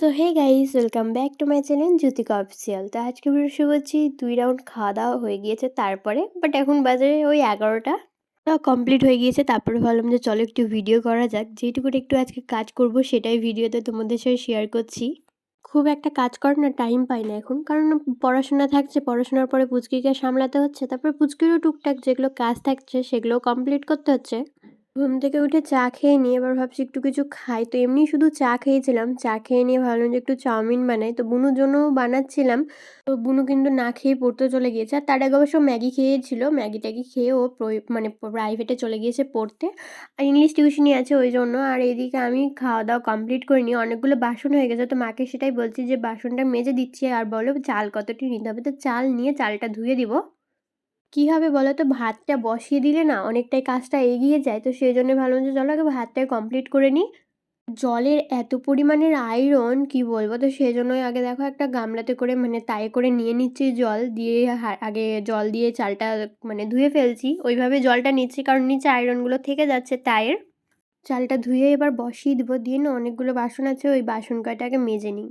So hey guys welcome back to my channel Jyotika official তো আজকে video শুরু করছি দুই রাউন্ড খাওয়া দাওয়া হয়ে গিয়েছে তারপরে বাট এখন বাজারে ওই এগারোটা। কমপ্লিট হয়ে গিয়েছে, তারপরে ভাবলাম যে চলো একটু ভিডিও করা যাক। যেটুকু একটু আজকে কাজ করব, সেটাই ভিডিওতে তোমাদের সাথে শেয়ার করছি। খুব একটা কাজ করার না টাইম পাই না এখন, কারণ পড়াশোনা থাকছে, পড়াশোনার পরে পুচকিকে সামলাতে হচ্ছে, তারপরে পুচকিরও টুকটাক যেগুলো কাজ থাকছে সেগুলো কমপ্লিট করতে হচ্ছে। ঘুম থেকে উঠে চা খেয়ে নিয়ে এবার ভাবছি একটু কিছু খাই। তো এমনি শুধু চা খেয়েছিলাম। চা খেয়ে নিয়ে ভাবলাম যে একটু চাউমিন বানাই। তো বুনুর জন্যও বানাচ্ছিলাম। তো বুনু কিন্তু না খেয়ে পড়তে চলে গিয়েছে। আর তার আগে অবশ্য ম্যাগি খেয়েছিল। ম্যাগি ট্যাগি খেয়ে ও মানে প্রাইভেটে চলে গিয়েছে পড়তে। আর ইংলিশ টিউশনই আছে ওই জন্য। আর এদিকে আমি খাওয়া দাওয়া কমপ্লিট করে নিই অনেকগুলো বাসন হয়ে গেছে। তো মাকে সেটাই বলছি যে বাসনটা মেজে দিচ্ছি। আর বলো চাল কতটি নিতে হবে? তো চাল নিয়ে চালটা ধুয়ে দিব। কী হবে বলো তো ভাতটা বসিয়ে দিলে না অনেকটাই কাজটা এগিয়ে যায়। তো সেই জন্য ভালো যে চলো আগে ভাতটাই কমপ্লিট করে নিই। জলের এত পরিমাণের আয়রন কি বলব? তো সেই জন্যই আগে দেখো একটা গামলাতে করে মানে তাই করে নিয়ে নিচ্ছি জল। দিয়ে আগে জল দিয়ে চালটা মানে ধুয়ে ফেলছি। ওইভাবে জলটা নিচ্ছি কারণ নিচে আয়রনগুলো থেকে যাচ্ছে তায়ের চালটা ধুয়ে এবার বসিয়ে দেবো। দিয়ে না অনেকগুলো বাসন আছে, ওই বাসন কয়টাকে মেজে নিই।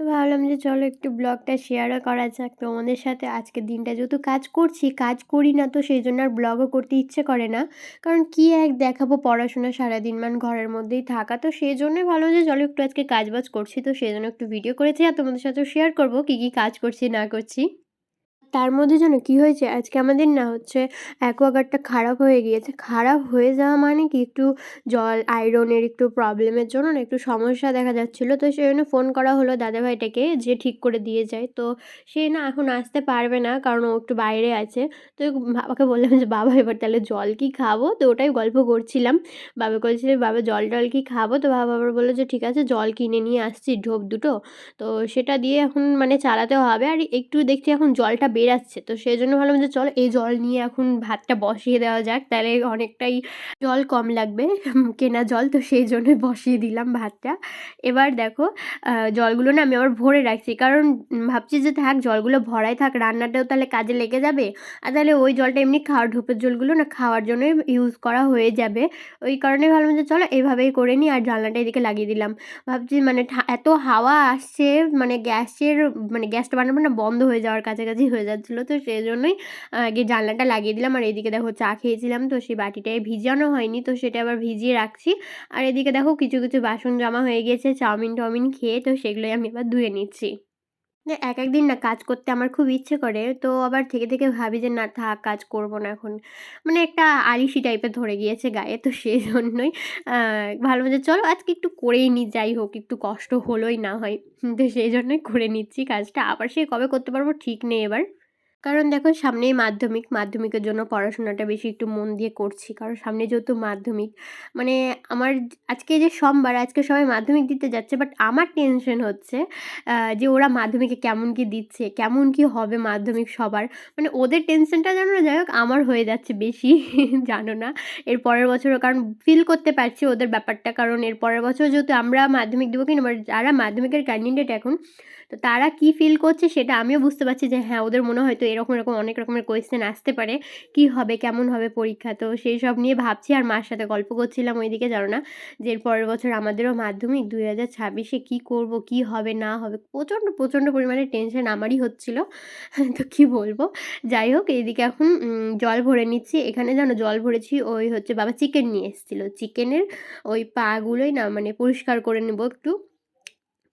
তো ভাবলাম যে চলো একটু ব্লগটা শেয়ারও করা যাক। তোমাদের সাথে আজকের দিনটা যেহেতু কাজ করছি, কাজ করি না তো সেই জন্য আর ব্লগও করতে ইচ্ছে করে না। কারণ কি এক দেখাবো পড়াশোনা সারাদিন, মান ঘরের মধ্যেই থাকা। তো সেই জন্যই ভালো যে চলো একটু আজকে কাজবাজ করছি, তো সেই জন্য একটু ভিডিও করেছি। আর তোমাদের সাথেও শেয়ার করব, কী কী কাজ করছি, না করছি। তার মধ্যে যেন কি হয়েছে? আজকে আমাদের না হচ্ছে অ্যাকোয়াগার্ডটা খারাপ হয়ে গিয়েছে। খারাপ হয়ে যাওয়া মানে কি? একটু জল, আয়রনের একটু প্রবলেমের জন্য না একটু সমস্যা দেখা যাচ্ছিল। তো সেই জন্য ফোন করা হলো দাদাভাইটাকে যে ঠিক করে দিয়ে যায়। তো সে না এখন আসতে পারবে না কারণ ও একটু বাইরে আছে। তো বাবাকে বললাম যে, বাবা, এবার তাহলে জল কি খাব? তো ওটাই গল্প করছিলাম। বাবা বলছিল, বাবা, জল টল কি খাব? তো বাবা আবার বলল যে, ঠিক আছে, জল কিনে নিয়ে আসছি ঢোপ দুটো। তো সেটা দিয়ে এখন মানে চালাতে হবে। আর একটু দেখছি এখন জলটা বেরাচ্ছে। তো সেই জন্য ভাবলাম যে চল এই জল নিয়ে এখন ভাতটা বসিয়ে দেওয়া যাক। তাহলে অনেকটাই জল কম লাগবে কেনা জল। তো সেই জন্যই বসিয়ে দিলাম ভাতটা। এবার দেখো জলগুলো না আমি আবার ভরে রাখছি। কারণ ভাবছি যে থাক, জলগুলো ভরাই থাক, রান্নাটাও তাহলে কাজে লেগে যাবে। আর তাহলে ওই জলটা এমনি খাওয়ার ঢোপের জলগুলো না খাওয়ার জন্যই ইউজ করা হয়ে যাবে। ওই কারণে ভাবলাম যে চলো এইভাবেই করে নিই আর জানলাটা এদিকে লাগিয়ে দিলাম। ভাবছি মানে এত হাওয়া আসছে মানে গ্যাসের মানে গ্যাসটা বানাবো না, বন্ধ হয়ে যাওয়ার কাছাকাছি হয়ে যাচ্ছিল তো সেই জন্যই আগে জানলাটা লাগিয়ে দিলাম। আর এদিকে দেখো চা খেয়েছিলাম তো সেই বাটিটায় ভিজানো হয়নি তো সেটা আবার ভিজিয়ে রাখছি। আর এদিকে দেখো কিছু কিছু বাসন জমা হয়ে গিয়েছে, চাউমিন টাউমিন খেয়ে তো সেগুলোই আমি এবার ধুয়ে নিচ্ছি। এক এক দিন না কাজ করতে আমার খুব ইচ্ছে করে তো আবার থেকে থেকে ভাবি যে না থাক, কাজ করব না এখন। মানে একটা আলিশি টাইপের ধরে গিয়েছে গায়ে তো সেই জন্যই ভালো যে চলো আজকে একটু করেই নিই যাই হোক একটু কষ্ট হলোই না হয়। তো সেই জন্যই করে নিচ্ছি কাজটা। আবার সে কবে করতে পারব ঠিক নেই এবার। কারণ দেখো সামনেই মাধ্যমিক, মাধ্যমিকের জন্য পড়াশোনাটা বেশি একটু মন দিয়ে করছি। কারণ সামনে যেহেতু মাধ্যমিক মানে আমার আজকে যে সোমবার, আজকে সবাই মাধ্যমিক দিতে যাচ্ছে বাট আমার টেনশন হচ্ছে যে ওরা মাধ্যমিকে কেমন কি দিচ্ছে, কেমন কি হবে মাধ্যমিক সবার। মানে ওদের টেনশনটা জানো না, যাই হোক, আমার হয়ে যাচ্ছে বেশি, জানো না। এর পরের বছরও, কারণ ফিল করতে পারছি ওদের ব্যাপারটা, কারণ এর পরের বছর যেহেতু আমরা মাধ্যমিক দেবো কিনা যারা মাধ্যমিকের ক্যান্ডিডেট এখন তো তারা কি ফিল করছে সেটা আমিও বুঝতে পারছি যে হ্যাঁ ওদের মনে হয়তো এরকম এরকম অনেক রকমের কোয়েশ্চেন আসতে পারে। কি হবে, কেমন হবে পরীক্ষা? তো সেই সব নিয়ে ভাবছি আর মার সাথে গল্প করছিলাম ওইদিকে, জানো না? যে পরের বছর আমাদেরও মাধ্যমিক দুই হাজার ছাব্বিশে কী করব, কী হবে, না হবে? প্রচণ্ড প্রচণ্ড পরিমাণে টেনশন আমারই হচ্ছিল। তো কি বলব? যাই হোক, এইদিকে এখন জল ভরে নিচ্ছি। এখানে জানো, জল ভরেছি, ওই হচ্ছে বাবা চিকেন নিয়ে এসেছিল। চিকেনের ওই পাগুলোই না মানে পরিষ্কার করে নেব একটু।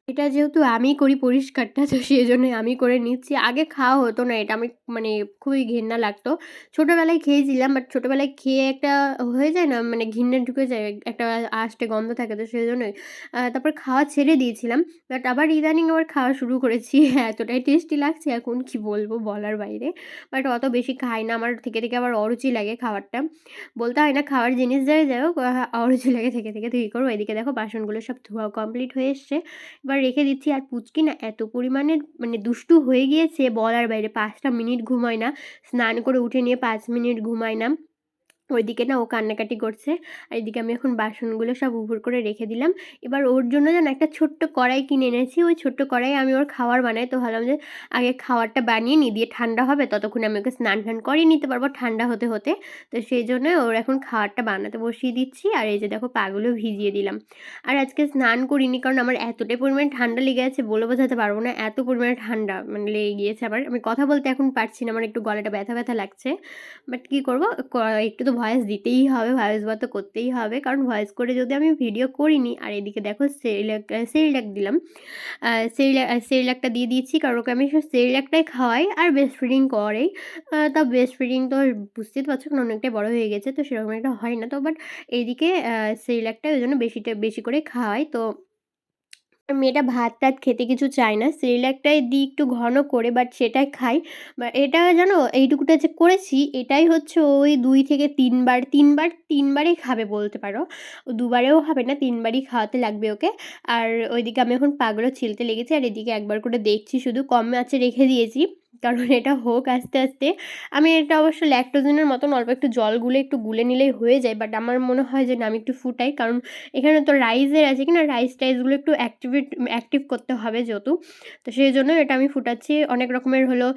এটা যেহেতু আমি করি পরিষ্কারটা, তো সেই জন্যই আমি করে নিচ্ছি। আগে খাওয়া হতো না এটা, আমি মানে খুবই ঘেন্না লাগতো। ছোটোবেলায় খেয়েছিলাম বাট ছোটোবেলায় খেয়ে একটা হয়ে যায় না মানে ঘিন্নে ঢুকে যায়, একটা আষ্টে গন্ধ থাকে, তো সেই জন্যই তারপর খাওয়া ছেড়ে দিয়েছিলাম বাট আবার ইদানিং আবার খাওয়া শুরু করেছি। এতটাই টেস্টি লাগছে, এখন কি বলব বলার বাইরে। বাট অত বেশি খাই না, আমার থেকে থেকে আবার অরুচি লাগে খাবারটা বলতে হয় না, খাওয়ার জিনিস যাই যাই হোক অরুচি লাগে, থেকে থেকে তুই করব। এদিকে দেখো, বাসনগুলো সব ধোয়া কমপ্লিট হয়ে এসছে। এবার এবার রেখে দিচ্ছি। আর পুচকি না এত পরিমাণে মানে দুষ্টু হয়ে গিয়েছে। বলার বাইরে পাঁচটা মিনিট ঘুমায় না। স্নান করে উঠে নিয়ে পাঁচ মিনিট ঘুমায় না। ওইদিকে না ও কান্নাকাটি করছে, আর এদিকে আমি এখন বাসনগুলো সব উপুর করে রেখে দিলাম। এবার ওর জন্য যেন একটা ছোট্ট কড়াই কিনে এনেছি, ওই ছোট্ট কড়াই আমি ওর খাবার বানাই। তো ভাবলাম যে আগে খাওয়ারটা বানিয়ে নিই, দিয়ে ঠান্ডা হবে, ততক্ষণে আমি ওকে স্নান টান করিয়ে নিতে পারব ঠান্ডা হতে হতে। তো সেই জন্য ওর এখন খাবারটা বানাতে বসিয়ে দিচ্ছি, আর এই যে দেখো পাগুলো ভিজিয়ে দিলাম। আর আজকে স্নান করিনি, কারণ আমার এতটাই পরিমাণে ঠান্ডা লেগে আছে, বলে বোঝাতে পারব না, এত পরিমাণে ঠান্ডা মানে লেগে গিয়েছে আবার। আমি কথা বলতে এখন পারছি না, আমার একটু গলাটা ব্যথা ব্যথা লাগছে। বাট কী করব একটু তো ভয়েস দিতেই হবে ভয়েস বা তো করতেই হবে। কারণ ভয়েস করে যদি আমি ভিডিও করিনি, আর এদিকে দেখো সেরিলাক সেরিলাক দিলাম। সেরিলাক সেরিলাকটা দিয়ে দিয়েছি, কারণ ওকে আমি সেরিলাকটাই খাওয়াই আর বেস্ট ফিডিং করেই। তা বেস্ট ফিডিং তো বুঝতেই পারছ কারণ অনেকটাই বড়ো হয়ে গেছে, তো সেরকম একটা হয় না। তো বাট এইদিকে সেরিলাকটা ওই জন্য বেশিটা, বেশি করে খাওয়াই। তো মেয়েটা ভাত টাত খেতে কিছু চায় না। সেরিল্যাকটাই দিই একটু ঘন করে বাট সেটাই খাই। এটা জানো, এইটুকুটা যে করেছি, এটাই হচ্ছে ওই দুই থেকে তিনবার তিনবার, তিনবারই খাবে বলতে পারো। দুবারেও হবে না, তিনবারই খাওয়াতে লাগবে ওকে। আর ওইদিকে আমি এখন পাগড়ো ছিলতে লেগেছি, আর এদিকে একবার করে দেখছি শুধু। কম আছে রেখে দিয়েছি। কারণ এটা হোক আস্তে আস্তে। আমি এটা অবশ্য ল্যাকটোজেনের মতন অল্প একটু জল গুলে একটু গুলে নিলেই হয়ে যায় বাট আমার মনে হয় যে না, আমি একটু ফুটাই। কারণ এখানে তো রাইসের আছে কিনা রাইস টাইসগুলো একটু অ্যাক্টিভেট অ্যাক্টিভ করতে হবে যেহেতু। তো সেই জন্য এটা আমি ফুটাচ্ছি। অনেক রকমের হলো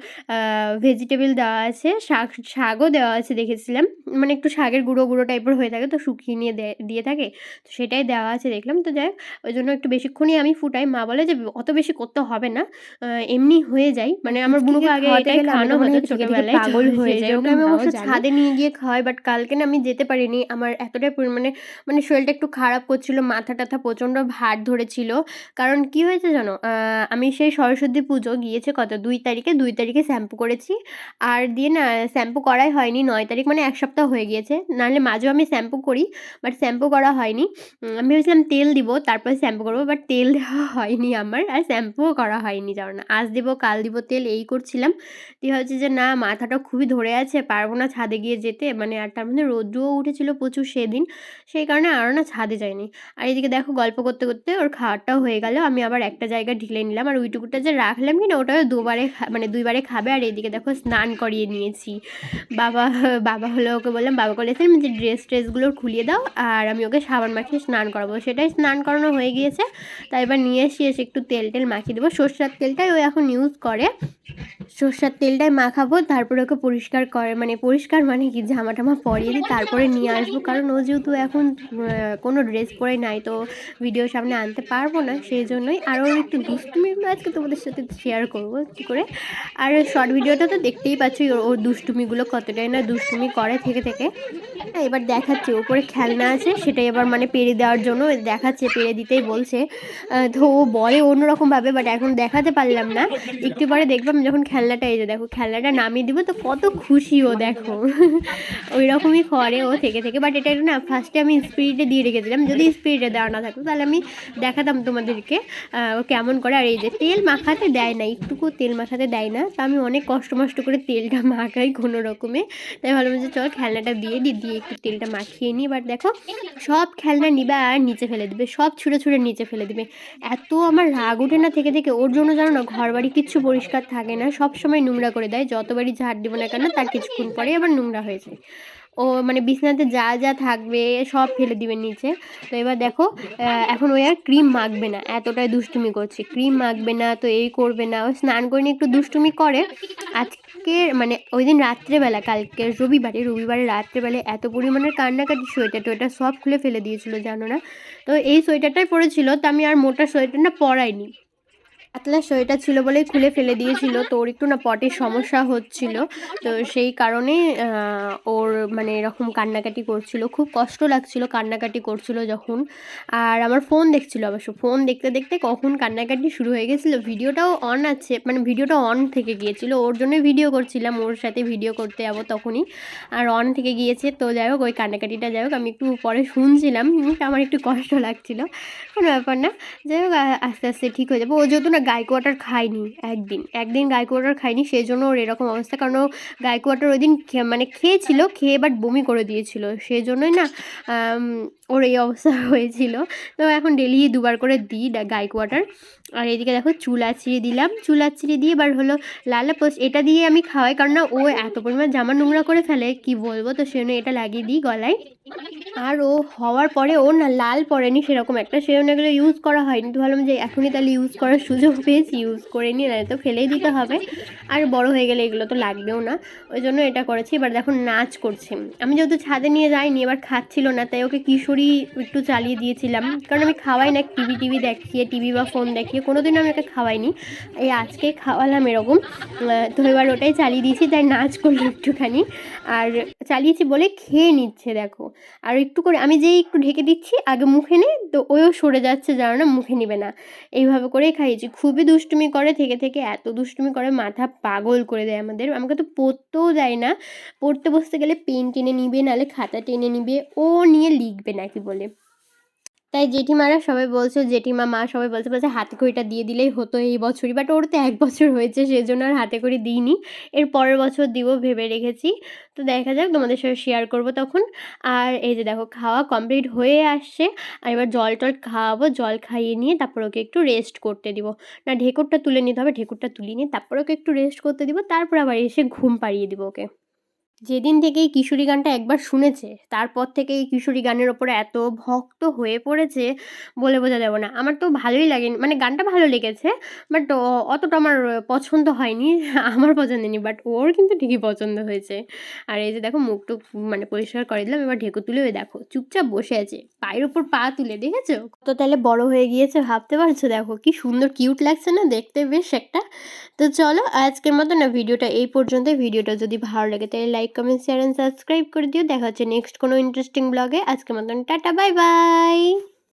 ভেজিটেবল দেওয়া আছে, শাক, শাকও দেওয়া আছে দেখেছিলাম। মানে একটু শাকের গুঁড়ো গুঁড়ো টাইপের হয়ে থাকে তো, শুকিয়ে নিয়ে দিয়ে থাকে। তো সেটাই দেওয়া আছে দেখলাম। তো যাই ওই জন্য একটু বেশিক্ষণই আমি ফুটাই। মা বলে যে, অত বেশি করতে হবে না। এমনি হয়ে যায়। মানে আমার বুনুকে আগে এটাই খাওয়ানো হতো ছোটবেলায় পাগল হয়ে যায় ওকে আমি অবশ্য ছাদে নিয়ে গিয়ে খাওয়াই বাট কালকে না আমি যেতে পারিনি। আমার এতটাই পরিমাণে মানে শরীরটা একটু খারাপ করছিল মাথা টাথা প্রচণ্ড ভার ধরেছিল। কারণ কি হয়েছে জানো? আমি সেই সরস্বতী পুজো গিয়েছে কত? দুই তারিখে দুই তারিখে শ্যাম্পু করেছি। আর দিয়ে না শ্যাম্পু করাই হয়নি নয় তারিখ মানে এক সপ্তাহ হয়ে গিয়েছে। নাহলে মাঝেও আমি শ্যাম্পু করি বাট শ্যাম্পু করা হয়নি। আমি ভেবেছিলাম তেল দিব তারপরে শ্যাম্পু করব বাট তেল দেওয়া হয়নি আমার। আর শ্যাম্পুও করা হয়নি জানো না। আজ দিব কাল দিব তেল এই করছিলাম দিয়ে হচ্ছে যে, না, মাথাটা খুবই ধরে আছে, পারব না ছাদে গিয়ে যেতে। মানে আর তার মধ্যে রোদ্রুও উঠেছিল প্রচুর সেদিন, সেই কারণে আরও না ছাদে যায়নি আর এদিকে দেখো গল্প করতে করতে ওর খাওয়ারটাও হয়ে গেল, আমি আবার একটা জায়গায় ঢিলে নিলাম। আর ওইটুকুটা যে রাখলাম কি না, ওটাও দুবারে মানে দুইবারে খাবে। আর এদিকে দেখো স্নান করিয়ে নিয়েছি। বাবা বাবা হলো ওকে বললাম, বাবা বলেছিলাম যে ড্রেস ট্রেসগুলো খুলিয়ে দাও, আর আমি ওকে সাবান মাখিয়ে স্নান করাবো। সেটাই স্নান করানো হয়ে গিয়েছে। তাই এবার নিয়ে এসে এসে একটু তেল টেল মাখিয়ে দেবো। সর্ষার তেলটাই ও এখন ইউজ করে। সর্ষার তেলটাই মাখাবো, তারপরে ওকে পরিষ্কার করে মানে পরিষ্কার মানে কি জামা টামা পরিয়ে দিই তারপরে নিয়ে আসব। কারণ ও যেহেতু এখন কোনো ড্রেস পরে নাই, তো ভিডিও সামনে আনতে পারব না, সেই জন্যই। আরও একটু দুষ্টুমিগুলো আজকে, তোমাদের সাথে শেয়ার করব কী করে। আর শর্ট ভিডিওটা তো দেখতেই পাচ্ছি ওর দুষ্টুমিগুলো কতটাই না দুষ্টুমি করে থেকে থেকে। এবার দেখাচ্ছে ওপরে খেলনা আছে, সেটাই এবার মানে পেরে দেওয়ার জন্য দেখাচ্ছে, পেরে দিতেই বলছে। তো ও বলে অন্যরকমভাবে বাট এখন দেখাতে পারলাম না। একটু পরে দেখলাম যখন খেলনাটা এই যে দেখো, খেলনাটা নামিয়ে দিব, তো কত খুশি ও দেখো। ওই রকমই করে ও থেকে থেকে বাট এটা না ফার্স্টে আমি স্পিরিটে দিয়ে রেখেছিলাম। যদি স্পিরিটে দেওয়া না থাকতো, তাহলে আমি দেখাতাম তোমাদেরকে ও কেমন করে। আর এই যে তেল মাখাতে দেয় না, একটুকু তেল মাখাতে দেয় না, তো আমি অনেক কষ্ট মষ্ট করে তেলটা মাখাই কোনো রকমে। তাই ভালো যে চল খেলনাটা দিয়ে দিই দিয়ে একটু তেলটা মাখিয়ে নিই। বাট দেখো, সব খেলনা নিবে আর নিচে ফেলে দিবে, সব ছুঁড়ে ছুঁড়ে নিচে ফেলে দেবে। এত আমার রাগ ওঠে না থেকে থেকে, ওর জন্য জানো না ঘর বাড়ি কিচ্ছু পরিষ্কার থাকে না, সব সময় নোংরা করে দেয়। যতবারই ঝাড় দিব না কেন, তার কিছুক্ষণ পরে আবার নোংরা হয়ে যায়। ও মানে বিছনাতে যা যা থাকবে, সব ফেলে দিবে নিচে। তো এবার দেখো এখন ওই আর ক্রিম মাখবে না। এতটাই দুষ্টুমি করছে। ক্রিম মাখবে না, তো এই করবে না। ও স্নান করে নিয়ে একটু দুষ্টুমি করে। আজকে মানে ওই দিন রাত্রেবেলা, কালকে রবিবারে রবিবারে রাত্রেবেলা এত পরিমাণের কান্নাকাটি সোয়েটার টোয়েটার সব খুলে ফেলে দিয়েছিল, জানো না? তো এই সোয়েটারটাই পরেছিল। তো আমি আর মোটা সোয়েটারটা পরাইনি। পাতলা সোয়েটার ছিল বলেই খুলে ফেলে দিয়েছিল। তো ওর একটু না পটের সমস্যা হচ্ছিল। তো সেই কারণে ওর মানে এরকম কান্নাকাটি করছিল। খুব কষ্ট লাগছিল কান্নাকাটি করছিল যখন। আর আমার ফোন দেখছিল অবশ্য। ফোন দেখতে দেখতে কখন কান্নাকাটি শুরু হয়ে গেছিল, ভিডিওটাও অন আছে মানে ভিডিওটা অন থেকে গিয়েছিল। ওর জন্যই ভিডিও করছিলাম, ওর সাথে ভিডিও করতে যাব তখনই। আর অন থেকে গিয়েছে। তো যাই হোক, ওই কান্নাকাটিটা যাই হোক, আমি একটু পরে শুনছিলাম। আমার একটু কষ্ট লাগছিল। কোনো ব্যাপার না। যাই হোক আস্তে আস্তে ঠিক হয়ে যাবে। ও যেহেতু না গাইক ওয়াটার খায়নি একদিন। একদিন গাইক ওয়াটার খায়নি সেই জন্য ওর এরকম অবস্থা। কারণ ও গাইক ওই দিন মানে খেয়েছিল, খেয়ে বাট বমি করে দিয়েছিল। সেই জন্যই না ওর এই অবস্থা হয়েছিল। তো এখন ডেলি দুবার করে দিই গাইক ওয়াটার আর এদিকে দেখো চুল আঁচড়িয়ে দিলাম। চুল আঁচড়িয়ে দিয়ে এবার হলো লালা পোস্ট এটা দিয়ে আমি খাওয়াই, কারণ না ও এত পরিমাণ জামা নোংরা করে ফেলে, কি বলব? তো সেজন্য এটা লাগিয়ে দিই গলায়। আর ও হওয়ার পরে ও না লাল পড়েনি সেরকম একটা সেজন্য এগুলো ইউজ করা হয়নি। তো ভাবলাম যে এখনই তাহলে ইউজ করার সুযোগ পেয়েছি ইউজ করে নিয়ে না তো ফেলেই দিতে হবে। আর বড় হয়ে গেলে এগুলো তো লাগবেও না। ওই জন্য এটা করেছি, এবার দেখো নাচ করছে। আমি যেহেতু ছাদে নিয়ে যাইনি, এবার খাচ্ছিল না, তাই ওকে কিশোরী একটু চালিয়ে দিয়েছিলাম। কারণ আমি খাওয়াই না, টিভি টিভি দেখিয়ে, টিভি বা ফোন দেখিয়ে কোনোদিনও আমি ওকে খাওয়াইনি। এই আজকে খাওয়ালাম এরকম। তো এবার ওটাই চালিয়ে দিয়েছি, তাই নাচ করল একটুখানি। আর চালিয়েছি বলে খেয়ে নিচ্ছে, দেখো। আর একটু করে, আমি যেই একটু ঢেকে দিচ্ছি, আগে মুখে নে, তো ওও সরে যাচ্ছে, জানো না, মুখে নেবে না। এইভাবে করেই খাইয়েছি। খুবই দুষ্টুমি করে, থেকে থেকে এত দুষ্টুমি করে, মাথা পাগল করে দেয় আমাদের। আমাকে তো পড়তেও দেয় না। পড়তে বসতে গেলে পেন টেনে নিবে, নাহলে খাতা টেনে নিবে, ও নিয়ে লিখবে নাকি বলে। তাই জেঠিমারা সবাই বলছে, জেঠিমা, মা সবাই বলছে বলছে হাতে খড়িটা দিয়ে দিলেই হতো এই বছরই। বাট ওর তো এক বছর হয়েছে, সেজন্য আর হাতে করে দিইনি। এর পরের বছর দিব ভেবে রেখেছি। তো দেখা যাক, তোমাদের সাথে শেয়ার করব তখন। আর এই যে দেখো, খাওয়া কমপ্লিট হয়ে আসছে। আর এবার জল টল খাওয়াবো, জল খাইয়ে নিয়ে তারপর ওকে একটু রেস্ট করতে দিব। না, ঢেকুরটা তুলে নিতে হবে, ঢেকুরটা তুলে নিয়ে তারপর ওকে একটু রেস্ট করতে দিব। তারপর আবার এসে ঘুম পাড়িয়ে দিব ওকে। যেদিন থেকে এই কিশোরী গানটা একবার শুনেছে, তারপর থেকে এই কিশোরী গানের ওপরে এত ভক্ত হয়ে পড়েছে বলে বোঝা যাবে না। আমার তো ভালোই লাগে মানে গানটা ভালো লেগেছে বাট অতটা আমার পছন্দ হয়নি, আমার পছন্দ নেই বাট ওর কিন্তু ঠিকই পছন্দ হয়েছে। আর এই যে দেখো মুখ টুক মানে পরিষ্কার করে দিলাম, এবার ঢেকু তুলে ওই দেখো, চুপচাপ বসে আছে, পায়ের ওপর পা তুলে, দেখেছ? কত তাহলে বড় হয়ে গিয়েছে, ভাবতে পারছ? দেখো কি সুন্দর কিউট লাগছে না, দেখতে বেশ একটা। তো চলো, আজকের মতো না, ভিডিওটা এই পর্যন্ত ভিডিওটা যদি ভালো লাগে তাহলে like comment share and subscribe করে দিও। দেখা হচ্ছে নেক্সট কোনো ইন্টারেস্টিং ব্লগে আজকের মতন, টাটা বাই বাই